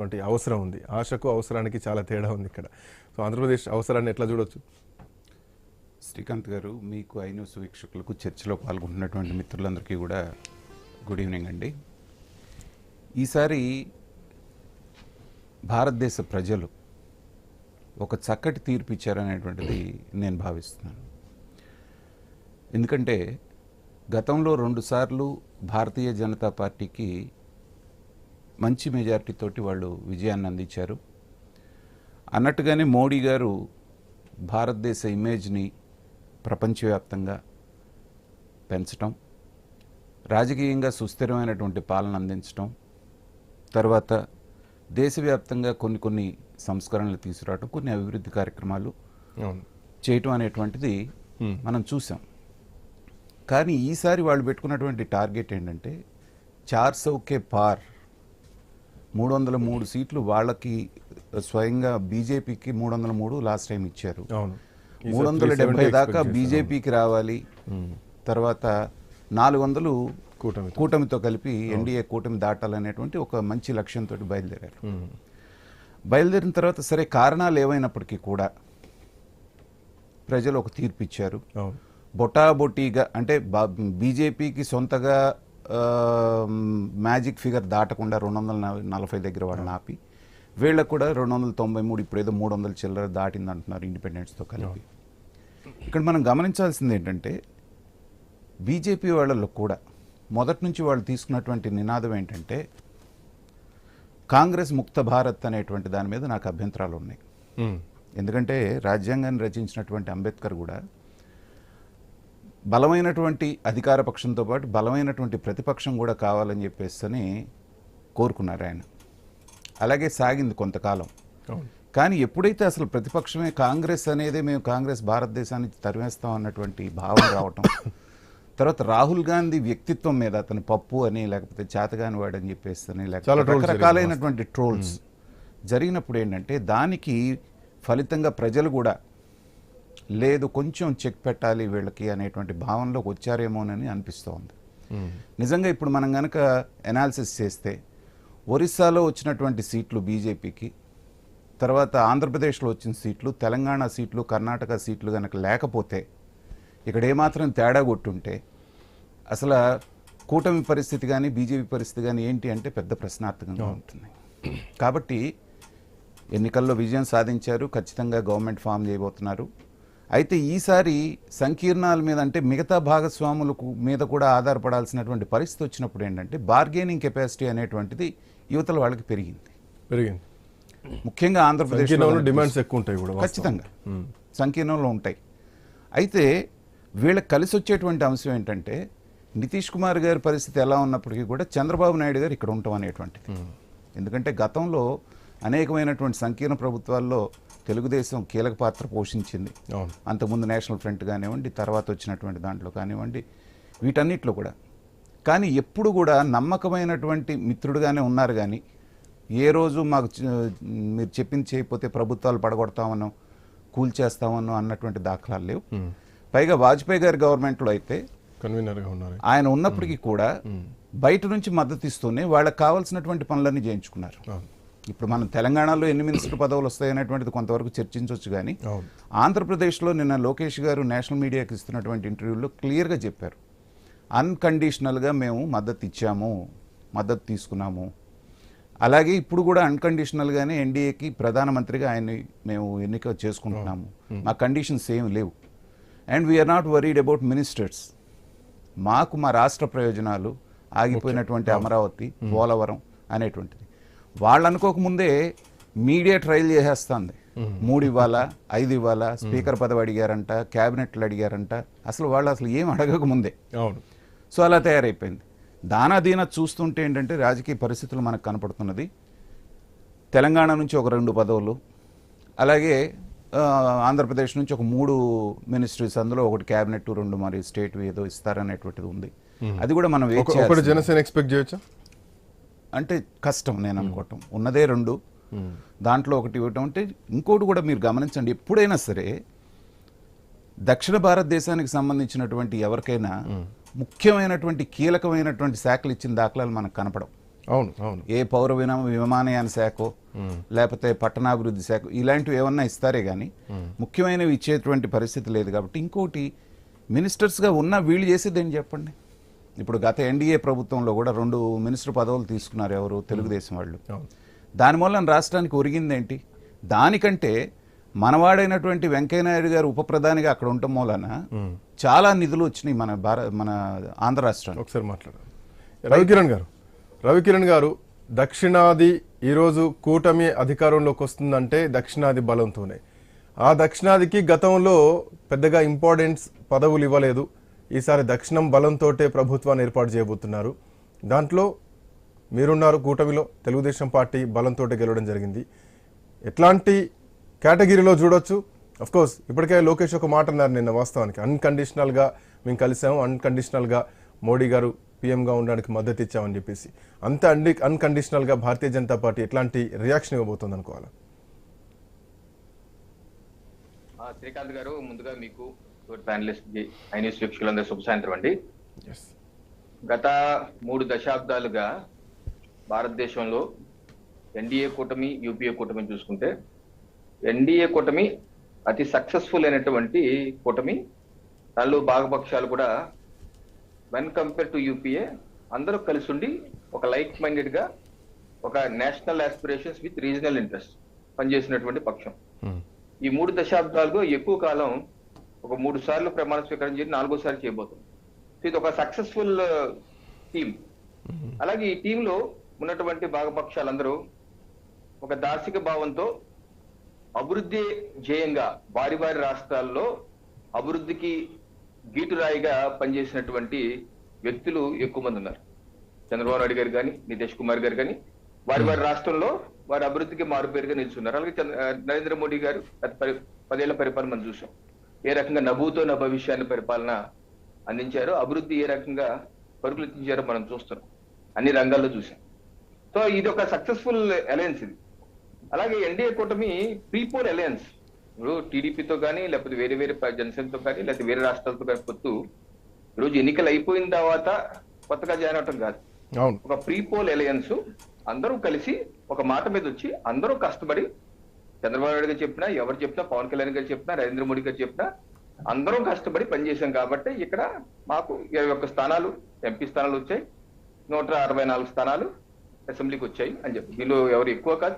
అటువంటి అవసరం ఉంది. ఆశకు అవసరానికి చాలా తేడా ఉంది ఇక్కడ. సో ఆంధ్రప్రదేశ్ అవసరాన్ని ఎట్లా చూడొచ్చు? శ్రీకాంత్ గారు మీకు ఐన్యూస్ వీక్షకులకు చర్చలో పాల్గొంటున్నటువంటి మిత్రులందరికీ కూడా గుడ్ ఈవినింగ్ అండి. ఈసారి భారతదేశ ప్రజలు ఒక చక్కటి తీర్పు ఇచ్చారనేటువంటిది నేను భావిస్తున్నాను. ఎందుకంటే గతంలో రెండుసార్లు భారతీయ జనతా పార్టీకి మంచి మెజారిటీతోటి వాళ్ళు విజయాన్ని అందించారు. అన్నట్టుగానే మోడీ గారు భారతదేశ ఇమేజ్ని ప్రపంచవ్యాప్తంగా పెంచటం రాజకీయంగా సుస్థిరమైనటువంటి పాలన అందించటం తర్వాత దేశవ్యాప్తంగా కొన్ని కొన్ని సంస్కరణలు తీసుకురావటం కొన్ని అభివృద్ధి కార్యక్రమాలు చేయటం అనేటువంటిది. మనం చూసాం. కానీ ఈసారి వాళ్ళు పెట్టుకున్నటువంటి టార్గెట్ ఏంటంటే చార్ సౌకే పార్ మూడు వందల మూడు సీట్లు వాళ్ళకి స్వయంగా బీజేపీకి మూడు వందల మూడు లాస్ట్ టైం ఇచ్చారు. మూడు వందల డెబ్బై దాకా బీజేపీకి రావాలి. తర్వాత నాలుగు వందలు కూటమి కూటమితో కలిపి ఎన్డీఏ కూటమి దాటాలనేటువంటి ఒక మంచి లక్ష్యంతో బయలుదేరారు. బయలుదేరిన తర్వాత సరే కారణాలు ఏవైనప్పటికీ కూడా ప్రజలు ఒక తీర్పు ఇచ్చారు. బొటాబొటీగా అంటే బీజేపీకి సొంతగా మ్యాజిక్ ఫిగర్ దాటకుండా రెండు వందల నల- నలభై దగ్గర వాళ్ళని ఆపి వీళ్ళకు కూడా రెండు వందల తొంభై మూడు ఇప్పుడు ఏదో మూడు వందల చిల్లర దాటింది అంటున్నారు ఇండిపెండెన్స్తో కలిపి. ఇక్కడ మనం గమనించాల్సింది ఏంటంటే బీజేపీ వాళ్ళలో కూడా మొదటి నుంచి వాళ్ళు తీసుకున్నటువంటి నినాదం ఏంటంటే కాంగ్రెస్ ముక్త భారత్ అనేటువంటి దాని మీద నాకు అభ్యంతరాలు ఉన్నాయి. ఉమ్. ఎందుకంటే రాజ్యాంగాన్ని రచించినటువంటి అంబేద్కర్ కూడా బలమైనటువంటి అధికార పక్షంతో పాటు బలమైనటువంటి ప్రతిపక్షం కూడా కావాలని చెప్పేసి కోరుకున్నారు ఆయన. అలాగే సాగింది కొంతకాలం. కానీ ఎప్పుడైతే అసలు ప్రతిపక్షమే కాంగ్రెస్ అనేది మేము కాంగ్రెస్ భారతదేశాన్ని తరిమేస్తాం అన్నటువంటి భావన రావటం తర్వాత రాహుల్ గాంధీ వ్యక్తిత్వం మీద అతని పప్పు అని లేకపోతే చేతగాని వాడని చెప్పేసి చాలా లేకపోతే రకరకాలైనటువంటి ట్రోల్స్ జరిగినప్పుడు ఏంటంటే దానికి ఫలితంగా ప్రజలు కూడా లేదు కొంచెం చెక్ పెట్టాలి వీళ్ళకి అనేటువంటి భావనలోకి వచ్చారేమోనని అనిపిస్తోంది. నిజంగా ఇప్పుడు మనం కనుక ఎనాలిసిస్ చేస్తే ఒరిస్సాలో వచ్చినటువంటి సీట్లు బీజేపీకి తర్వాత ఆంధ్రప్రదేశ్లో వచ్చిన సీట్లు తెలంగాణ సీట్లు కర్ణాటక సీట్లు కనుక లేకపోతే ఇక్కడ ఏమాత్రం తేడా కొట్టుంటే అసలు కూటమి పరిస్థితి కానీ బీజేపీ పరిస్థితి కానీ ఏంటి అంటే పెద్ద ప్రశ్నార్థకంగా ఉంటుంది కాబట్టి ఎన్నికల్లో విజయం సాధించారు ఖచ్చితంగా గవర్నమెంట్ ఫామ్ చేయబోతున్నారు. అయితే ఈసారి సంకీర్ణాల మీద అంటే మిగతా భాగస్వాములకు మీద కూడా ఆధారపడాల్సినటువంటి పరిస్థితి వచ్చినప్పుడు ఏంటంటే బార్గెనింగ్ కెపాసిటీ అనేటువంటిది యువతల వాళ్ళకి పెరిగింది. పెరిగింది. ముఖ్యంగా ఆంధ్రప్రదేశ్ సంకీర్ణంలో డిమాండ్స్ ఎక్కువ ఉంటాయి కూడా. ఖచ్చితంగా. సంకీర్ణంలో ఉంటాయి. అయితే వీళ్ళకి కలిసి వచ్చేటువంటి అంశం ఏంటంటే నితీష్ కుమార్ గారి పరిస్థితి ఎలా ఉన్నప్పటికీ కూడా చంద్రబాబు నాయుడు గారు ఇక్కడ ఉంటాం అనేటువంటిది. ఎందుకంటే గతంలో అనేకమైనటువంటి సంకీర్ణ ప్రభుత్వాల్లో తెలుగుదేశం కీలక పాత్ర పోషించింది. అంతకుముందు నేషనల్ ఫ్రంట్ కానివ్వండి తర్వాత వచ్చినటువంటి దాంట్లో కానివ్వండి వీటన్నిటిలో కూడా. కానీ ఎప్పుడు కూడా నమ్మకమైనటువంటి మిత్రుడుగానే ఉన్నారు కానీ ఏ రోజు మాకు మీరు చెప్పింది చేయకపోతే ప్రభుత్వాలు పడగొడతామనో కూల్చేస్తామనో అన్నటువంటి దాఖలాలు లేవు. పైగా వాజ్పేయి గారి గవర్నమెంట్లో అయితే కన్వీనర్గా ఉన్నారు. ఆయన ఉన్నప్పటికీ కూడా బయట నుంచి మద్దతు ఇస్తూనే వాళ్ళకి కావాల్సినటువంటి పనులన్నీ చేయించుకున్నారు. ఇప్పుడు మనం తెలంగాణలో ఎన్ని మినిస్టర్ పదవులు వస్తాయనేటువంటిది కొంతవరకు చర్చించవచ్చు కానీ ఆంధ్రప్రదేశ్లో నిన్న లోకేష్ గారు నేషనల్ మీడియాకి ఇస్తున్నటువంటి ఇంటర్వ్యూలో క్లియర్గా చెప్పారు. అన్కండిషనల్గా మేము మద్దతు ఇచ్చాము మద్దతు తీసుకున్నాము. అలాగే ఇప్పుడు కూడా అన్కండిషనల్గానే ఎన్డీఏకి ప్రధానమంత్రిగా ఆయన్ని మేము ఎన్నిక చేసుకుంటున్నాము. మా కండిషన్స్ ఏం లేవు. And we are not worried about ministers. మాకు మా రాష్ట్ర ప్రయోజనాలు ఆగిపోయినటువంటి అమరావతి పోలవరం అనేటువంటిది. వాళ్ళు అనుకోకముందే మీడియా ట్రయల్ చేసేస్తుంది. మూడు ఇవ్వాలా ఐదు ఇవ్వాలా స్పీకర్ పదవి అడిగారంట క్యాబినెట్లు అడిగారంట. అసలు వాళ్ళు అసలు ఏం అడగక ముందే అవును. సో అలా తయారైపోయింది. దానా దీనా చూస్తుంటే ఏంటంటే రాజకీయ పరిస్థితులు మనకు కనపడుతున్నది. తెలంగాణ నుంచి ఒక రెండు పదవులు అలాగే ఆంధ్రప్రదేశ్ నుంచి ఒక మూడు మినిస్ట్రీస్ అందులో ఒకటి క్యాబినెట్ రెండు మరి స్టేట్ ఏదో ఇస్తారనేటువంటిది ఉంది. అది కూడా మనం. జనసేన ఎక్స్పెక్ట్ చేయొచ్చా? అంటే కష్టం నేను అనుకోవటం. ఉన్నదే రెండు. దాంట్లో ఒకటి ఇవ్వటం అంటే ఇంకోటి కూడా మీరు గమనించండి. ఎప్పుడైనా సరే దక్షిణ భారతదేశానికి సంబంధించినటువంటి ఎవరికైనా ముఖ్యమైనటువంటి కీలకమైనటువంటి శాఖలు ఇచ్చిన దాఖలాలు మనకు కనపడవు. అవును అవును. ఏ పౌర విన విమానయాన శాఖ లేకపోతే పట్టణాభివృద్ధి శాఖ ఇలాంటివి ఏమన్నా ఇస్తారే కానీ ముఖ్యమైనవి ఇచ్చేటువంటి పరిస్థితి లేదు కాబట్టి ఇంకోటి మినిస్టర్స్గా ఉన్న వీళ్ళు చేసేది ఏంటి చెప్పండి? ఇప్పుడు గత ఎన్డీఏ ప్రభుత్వంలో కూడా రెండు మినిస్టర్ పదవులు తీసుకున్నారు ఎవరు? తెలుగుదేశం వాళ్ళు. దానివల్ల రాష్ట్రానికి ఒరిగిందేంటి? దానికంటే మనవాడైనటువంటి వెంకయ్యనాయుడు గారు ఉప ప్రధానిగా అక్కడ ఉండటం మూలన చాలా నిధులు వచ్చినాయి మన భారత మన ఆంధ్ర రాష్ట్రానికి. ఒకసారి మాట్లాడాలి రవికిరణ్ గారు. రవికిరణ్ గారు దక్షిణాది ఈరోజు కూటమి అధికారంలోకి వస్తుందంటే దక్షిణాది బలంతోనే. ఆ దక్షిణాదికి గతంలో పెద్దగా ఇంపార్టెన్స్ పదవులు ఇవ్వలేదు. ఈసారి దక్షిణం బలంతోటే ప్రభుత్వాన్ని ఏర్పాటు చేయబోతున్నారు. దాంట్లో మీరున్నారు కూటమిలో తెలుగుదేశం పార్టీ బలంతో గెలవడం జరిగింది. ఎట్లాంటి కేటగిరీలో చూడొచ్చు? అఫ్ కోర్స్ ఇప్పటికే లోకేష్ ఒక మాట అన్నారు నిన్న వాస్తవానికి. అన్కండిషనల్గా మేము కలిసాము అన్కండిషనల్గా మోడీ గారు పీఎంగా ఉండడానికి మద్దతు ఇచ్చామని చెప్పేసి. అంత అన్ అన్కండిషనల్గా భారతీయ జనతా పార్టీ ఎట్లాంటి రియాక్షన్ ఇవ్వబోతుంది అనుకోవాలి శ్రీకాంత్ గారు ముందుగా మీకు ప్యానలిస్ట్ ఐన్యూస్ వీక్షకులందరూ శుభ సాయంత్రం అండి. గత మూడు దశాబ్దాలుగా భారతదేశంలో ఎన్డీఏ కూటమి యూపీఏ కూటమి చూసుకుంటే ఎన్డీఏ కూటమి అతి సక్సెస్ఫుల్ అయినటువంటి కూటమి. దానిలో భాగపక్షాలు కూడా వెన్ కంపేర్ టు యూపీఏ అందరూ కలిసి ఉండి ఒక లైక్ మైండెడ్గా ఒక national aspirations with regional interest పనిచేసినటువంటి పక్షం. ఈ మూడు దశాబ్దాలుగా ఎక్కువ కాలం ఒక మూడు సార్లు ప్రమాణ స్వీకారం చేసి నాలుగోసారి చేయబోతుంది సో ఇది ఒక సక్సెస్ఫుల్ టీమ్ అలాగే ఈ టీంలో ఉన్నటువంటి భాగపక్షాలందరూ ఒక దార్శిక భావంతో అభివృద్ధి ధ్యేయంగా వారి వారి రాష్ట్రాల్లో అభివృద్ధికి గీటురాయిగా పనిచేసినటువంటి వ్యక్తులు ఎక్కువ మంది ఉన్నారు. చంద్రబాబు నాయుడు గారు కానీ నితీష్ కుమార్ గారు కానీ వారి వారి రాష్ట్రంలో వారి అభివృద్ధికి మారుపేరుగా నిలుచున్నారు. అలాగే నరేంద్ర మోడీ గారు పదేళ్ళ పరిపాలన మనం చూసాం ఏ రకంగా నవ్వుతో నా భవిష్యాన్ని పరిపాలన అందించారో అభివృద్ధి ఏ రకంగా పరుగులెత్తించారో మనం చూస్తున్నాం. అన్ని రంగాల్లో చూసాం సో ఇది ఒక సక్సెస్ఫుల్ అలయన్స్ ఇది. అలాగే ఎన్డీఏ కూటమి ప్రీపోల్ అలయన్స్ ఇప్పుడు టీడీపీతో కానీ లేకపోతే వేరే వేరే జనసేనతో కానీ లేకపోతే వేరే రాష్ట్రాలతో కానీ పొత్తు ఈరోజు ఎన్నికలు అయిపోయిన తర్వాత కొత్తగా జాయిన్ అవటం కాదు. ఒక ప్రీపోల్ అలయన్స్ అందరూ కలిసి ఒక మాట మీద వచ్చి అందరూ కష్టపడి చంద్రబాబు నాయుడు గారు చెప్పినా ఎవరు చెప్పినా పవన్ కళ్యాణ్ గారు చెప్పినా నరేంద్ర మోడీ గారు చెప్పినా అందరం కష్టపడి పనిచేశాం కాబట్టి ఇక్కడ మాకు ఇరవై ఒక్క స్థానాలు ఎంపీ స్థానాలు వచ్చాయి నూట అరవై నాలుగు స్థానాలు అసెంబ్లీకి వచ్చాయి అని చెప్పి. దీనిలో ఎవరు ఎక్కువ కాదు